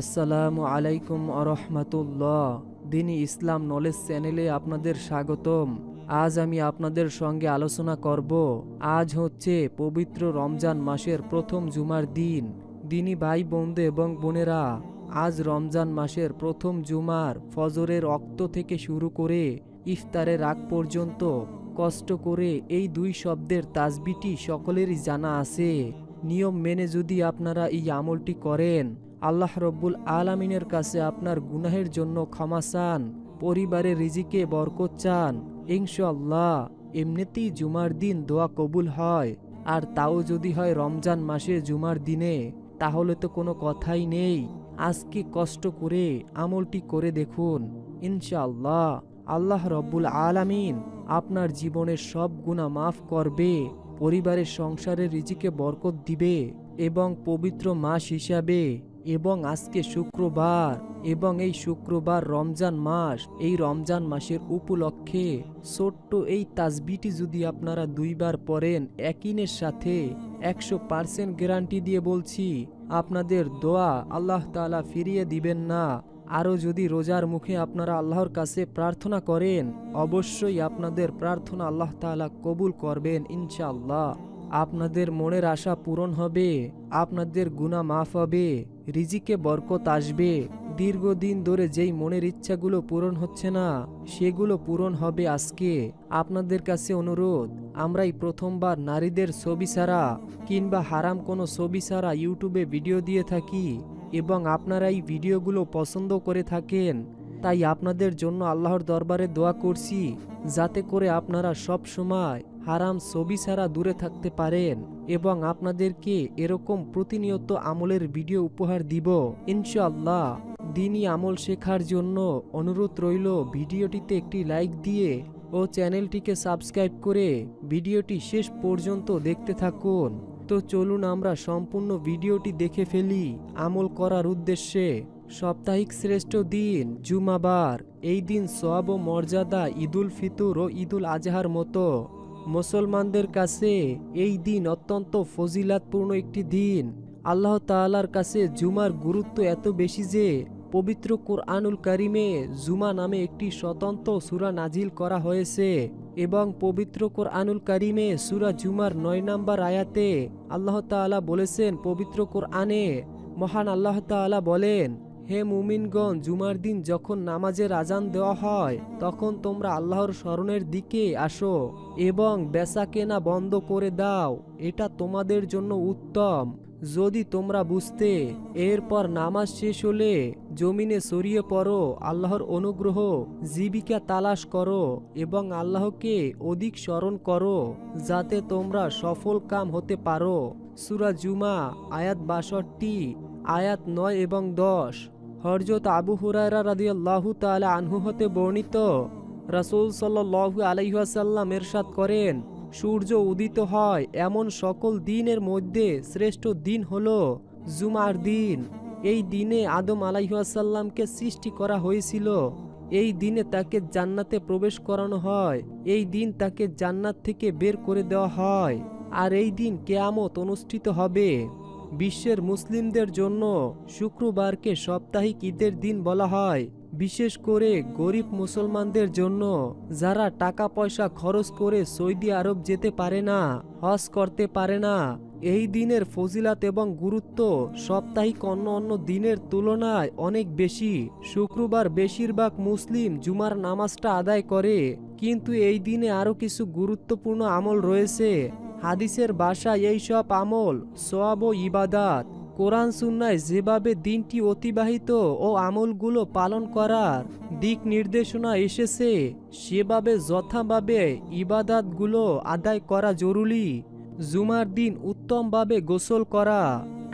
আসসালামু আলাইকুম আরহামাতুল্লাহ। দিনী ইসলাম নলেজ চ্যানেলে আপনাদের স্বাগতম। আজ আমি আপনাদের সঙ্গে আলোচনা করব, আজ হচ্ছে পবিত্র রমজান মাসের প্রথম জুমার দিন। দিনী ভাই, বন্ধু এবং বোনেরা, আজ রমজান মাসের প্রথম জুমার ফজরের রক্ত থেকে শুরু করে ইফতারের আগ পর্যন্ত কষ্ট করে এই দুই শব্দের তাজবিটি সকলেরই জানা আছে। নিয়ম মেনে যদি আপনারা এই আমলটি করেন আল্লাহ রব্বুল আলামিনের কাছে আপনার গুনাহের জন্য ক্ষমা চান পরিবারের রিজিকে বরকত চান। ইনশাল্লাহ এমনিতেই জুমার দিন দোয়া কবুল হয়। আর তাও যদি হয় রমজান মাসে জুমার দিনে, তাহলে তো কোনো কথাই নেই। আজকে কষ্ট করে আমলটি করে দেখুন। ইনশাআল্লাহ, আল্লাহ রব্বুল আলামিন আপনার জীবনের সব গুণা মাফ করবে, পরিবারের সংসারের রিজিকে বরকত দিবে এবং পবিত্র মাস হিসাবে এবং আজকে শুক্রবার এবং এই শুক্রবার রমজান মাস, এই রমজান মাসের উপলক্ষে ছোট্ট এই তাজবিটি যদি আপনারা দুইবার পড়েন, একিনের সাথে একশো পার্সেন্ট গ্যারান্টি দিয়ে বলছি, আপনাদের দোয়া আল্লাহ তাআলা ফিরিয়ে দিবেন না। আরও যদি রোজার মুখে আপনারা আল্লাহর কাছে প্রার্থনা করেন, অবশ্যই আপনাদের প্রার্থনা আল্লাহ তাআলা কবুল করবেন ইনশাআল্লাহ। আপনাদের মনের আশা পূরণ হবে, আপনাদের গুণা মাফ হবে, রিজিকে বরকত আসবে। দীর্ঘদিন ধরে যেই মনের ইচ্ছাগুলো পূরণ হচ্ছে না, সেগুলো পূরণ হবে আজকে। আপনাদের কাছে অনুরোধ, আমরাই প্রথমবার নারীদের ছবি ছাড়া কিংবা হারাম কোনো ছবি ছাড়া ইউটিউবে ভিডিও দিয়ে থাকি এবং আপনারা এই ভিডিওগুলো পছন্দ করে থাকেন, তাই আপনাদের জন্য আল্লাহর দরবারে দোয়া করছি, যাতে করে আপনারা সব সময় হারাম ছবি ছাড়া দূরে থাকতে পারেন এবং আপনাদেরকে এরকম প্রতিনিয়ত আমলের ভিডিও উপহার দিব। ইনশাআল্লাহ দিনই আমল শেখার জন্য অনুরোধ রইল ভিডিওটিতে একটি লাইক দিয়ে ও চ্যানেলটিকে সাবস্ক্রাইব করে ভিডিওটি শেষ পর্যন্ত দেখতে থাকুন। তো চলুন আমরা সম্পূর্ণ ভিডিওটি দেখে ফেলি আমল করার উদ্দেশ্যে। সাপ্তাহিক শ্রেষ্ঠ দিন জুমাবার, এই দিন সব ও মর্যাদা ঈদুল ফিতর ও ঈদুল আজহার মতো। মুসলমানদের কাছে এই দিন অত্যন্ত ফজিলাতপূর্ণ একটি দিন। আল্লাহ তাআলার কাছে জুমার গুরুত্ব এত বেশি যে, পবিত্র কোরআনুল কারিমে জুমা নামে একটি স্বতন্ত্র সুরা নাজিল করা হয়েছে এবং পবিত্র কোরআনুল কারিমে সুরা জুমার নয় নম্বর আয়াতে আল্লাহ তাআলা বলেছেন, পবিত্র কোরআনে মহান আল্লাহ তাআলা বলেন হে মুমিনগণ, জুমার দিন যখন নামাজের আজান দেওয়া হয়, তখন তোমরা আল্লাহর স্মরণের দিকে আসো এবং বেচা কেনা বন্ধ করে দাও। এটা তোমাদের জন্য উত্তম। যদি তোমরা বুঝতে এরপর নামাজ শেষ হলে জমিনে ছড়িয়ে পড়ো, আল্লাহর অনুগ্রহ, জীবিকা তালাশ করো এবং আল্লাহকে অধিক স্মরণ করো, যাতে তোমরা সফল কাম হতে পারো। সুরা জুমা, আয়াত বাষট্টি। আয়াত নয় এবং দশ। হরজত আবু হুরায়রা রাদিয়াল্লাহু তাআলা আনহু হতে বর্ণিত, রাসূল সাল্লাল্লাহু আলাইহি ওয়াসাল্লাম এরশাদ করেন, সূর্য উদিত হয় এমন সকল দিনের মধ্যে শ্রেষ্ঠ দিন হল জুমার দিন। এই দিনে আদম আলাইহাসাল্লামকে সৃষ্টি করা হয়েছিল। এই দিনে তাকে জান্নাতে প্রবেশ করানো হয়। এই দিন তাকে জান্নাত থেকে বের করে দেওয়া হয়। আর এই দিন কেয়ামত অনুষ্ঠিত হবে। বিশ্বের মুসলিমদের জন্য শুক্রবারকে সাপ্তাহিক ঈদের দিন বলা হয়। বিশেষ করে গরিব মুসলমানদের জন্য, যারা টাকা পয়সা খরচ করে সৌদি আরব যেতে পারে না, হজ করতে পারে না। এই দিনের ফজিলাত এবং গুরুত্ব সাপ্তাহিক অন্য অন্য দিনের তুলনায় অনেক বেশি। শুক্রবার বেশিরভাগ মুসলিম জুমার নামাজটা আদায় করে, কিন্তু এই দিনে আরও কিছু গুরুত্বপূর্ণ আমল রয়েছে। হাদিসের বাসা এই সব আমল সোয়াব ও ইবাদাত। কোরআন সুন্নায় যেভাবে দিনটি অতিবাহিত ও আমলগুলো পালন করার দিক নির্দেশনা এসেছে, সেভাবে যথাভাবে ইবাদাতগুলো আদায় করা জরুরি। জুমার দিন উত্তমভাবে গোসল করা,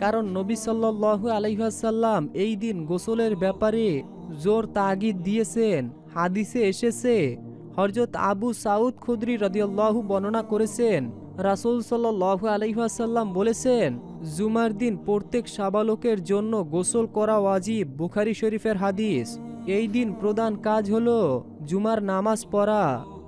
কারণ নবী সাল্লাল্লাহু আলাইহাসাল্লাম এই দিন গোসলের ব্যাপারে জোর তাগিদ দিয়েছেন। হাদিসে এসেছে হরজত আবু সাউদ খুদ্রি রদিয়াল্লাহু বর্ণনা করেছেন রাসূল সাল্লাল্লাহু আলাইহাসাল্লাম বলেছেন, জুমার দিন প্রত্যেক সাবালকের জন্য গোসল করা ওয়াজিব বুখারি শরীফের হাদিস। এই দিন প্রধান কাজ হল জুমার নামাজ পড়া।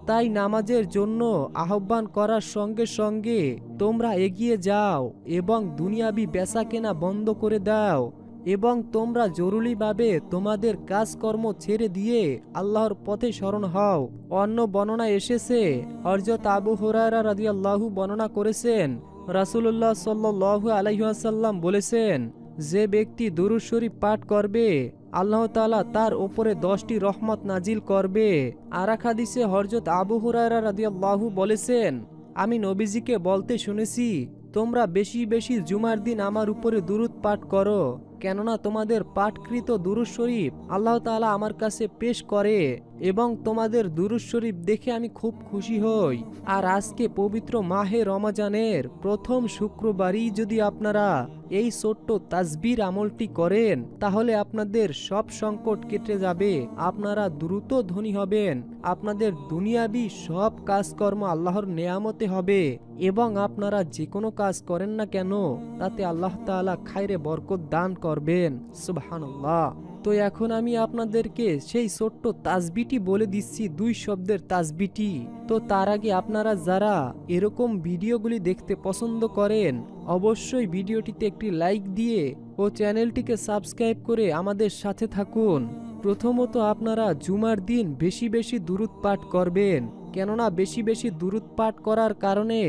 তাই নামাজের জন্য আহ্বান করার সঙ্গে সঙ্গে তোমরা এগিয়ে যাও এবং দুনিয়াবি বেচা কেনা বন্ধ করে দাও। এবং তোমরা জরুরিভাবে তোমাদের কাজকর্ম ছেড়ে দিয়ে আল্লাহর পথে স্মরণ হও। অন্য বর্ণনা এসেছে হরজত আবু হুরায়রা রাদিয়াল্লাহু বর্ণনা করেছেন, রাসূলুল্লাহ সাল্লাল্লাহু আলাইহি ওয়াসাল্লাম বলেছেন, যে ব্যক্তি দুরূদ শরীফ পাঠ করবে, আল্লাহ তালা তার ওপরে দশটি রহমত নাজিল করবে। আর এক হাদিসে হরজত আবু হুরায়রা রাদিয়াল্লাহু বলেছেন, আমি নবীজিকে বলতে শুনেছি, তোমরা বেশি বেশি জুমার দিন আমার উপরে দুরুদ পাঠ করো। কেননা তোমাদের পাঠকৃত দুরুদ শরীফ আল্লাহ তালা আমার কাছে পেশ করে। এবং তোমাদের দুরুদ শরীফ দেখে আমি খুব খুশি হই। আর আজকে পবিত্র মাহে রমাজানের প্রথম শুক্রবারই যদি আপনারা এই ছোট্ট তাজবির আমলটি করেন, তাহলে আপনাদের সব সংকট কেটে যাবে। আপনারা দ্রুত ধনী হবেন। আপনাদের দুনিয়াবি সব কাজকর্ম আল্লাহর নেয়ামতে হবে এবং আপনারা যে কোনো কাজ করেন না কেন, তাতে আল্লাহ তাআলা খাইরে বরকত দান করবেন। সুবহানাল্লাহ। তো এখন আমি আপনাদেরকে সেই ছোট্ট তাজবিটি বলে দিচ্ছি, দুই শব্দের তাজবিটি। তো তার আগে আপনারা যারা এরকম ভিডিওগুলি দেখতে পছন্দ করেন, অবশ্যই ভিডিওটিতে একটি লাইক দিয়ে ও চ্যানেলটিকে সাবস্ক্রাইব করে আমাদের সাথে থাকুন। প্রথমত আপনারা জুমার দিন বেশি বেশি দূরত পাঠ করবেন। কেননা বেশি বেশি দূরত পাঠ করার কারণে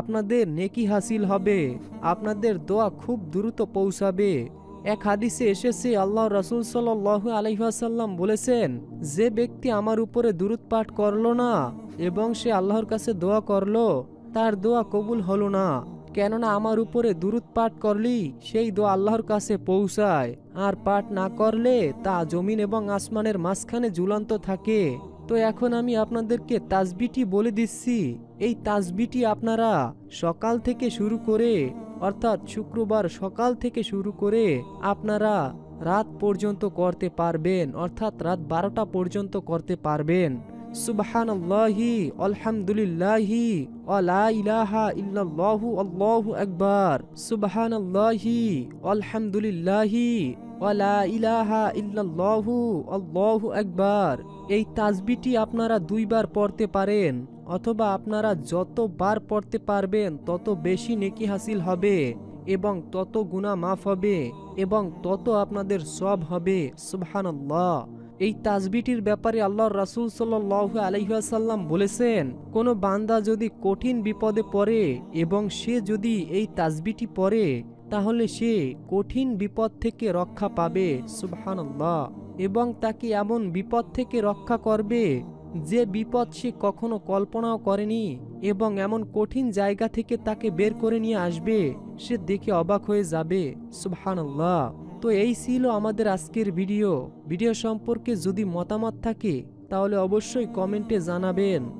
আপনাদের নেকি হাসিল হবে, আপনাদের দোয়া খুব দ্রুত পৌঁছাবে। এক হাদিসে এসেছে, আল্লাহ রসুল সাল্লাহ আলহিহাসাল্লাম বলেছেন, যে ব্যক্তি আমার উপরে দূরত পাঠ করল না এবং সে আল্লাহর কাছে দোয়া করল, তার দোয়া কবুল হলো না। কেননা আমার উপরে দূরত পাঠ করলি, সেই দোয়া আল্লাহর কাছে পৌঁছায়। আর পাঠ না করলে তা জমিন এবং আসমানের মাঝখানে ঝুলন্ত থাকে। তো এখন আমি আপনাদেরকে তাজবিটি বলে দিচ্ছি। এই তাজবিটি আপনারা সকাল থেকে শুরু করে অর্থাৎ শুক্রবার সকাল থেকে শুরু করে আপনারা রাত পর্যন্ত করতে পারবেন, অর্থাৎ রাত বারোটা পর্যন্ত করতে পারবেন। সুবহানাল্লাহি, আলহামদুলিল্লাহি ওয়ালা ইলাহা ইল্লাল্লাহু, আল্লাহু আকবার। সুবহানাল্লাহি, আলহামদুলিল্লাহি ওয়ালা ইলাহা ইল্লাল্লাহু, আল্লাহু আকবার। এই তাজবিটি আপনারা দুইবার পড়তে পারেন। অথবা আপনারা যতবার পড়তে পারবেন, তত বেশি নেকি হাসিল হবে এবং তত গুনাহ মাফ হবে এবং তত আপনাদের সব হবে। সুবহানাল্লাহ। এই তাজবিটির ব্যাপারে আল্লাহর রাসূল সাল্লাল্লাহু আলাইহি ওয়াসাল্লাম বলেছেন, কোনো বান্দা যদি কঠিন বিপদে পড়ে এবং সে যদি এই তাজবিটি পড়ে, তাহলে সে কঠিন বিপদ থেকে রক্ষা পাবে। সুবহানাল্লাহ। এবং তাকে এমন বিপদ থেকে রক্ষা করবে যে বিপদ সে কখনো কল্পনাও করেনি এবং এমন কঠিন জায়গা থেকে তাকে বের করে নিয়ে আসবে, সে দেখে অবাক হয়ে যাবে। সুবহানাল্লাহ। তো এই ছিল আমাদের আজকের ভিডিও। ভিডিও সম্পর্কে যদি মতামত থাকে, তাহলে অবশ্যই কমেন্টে জানাবেন।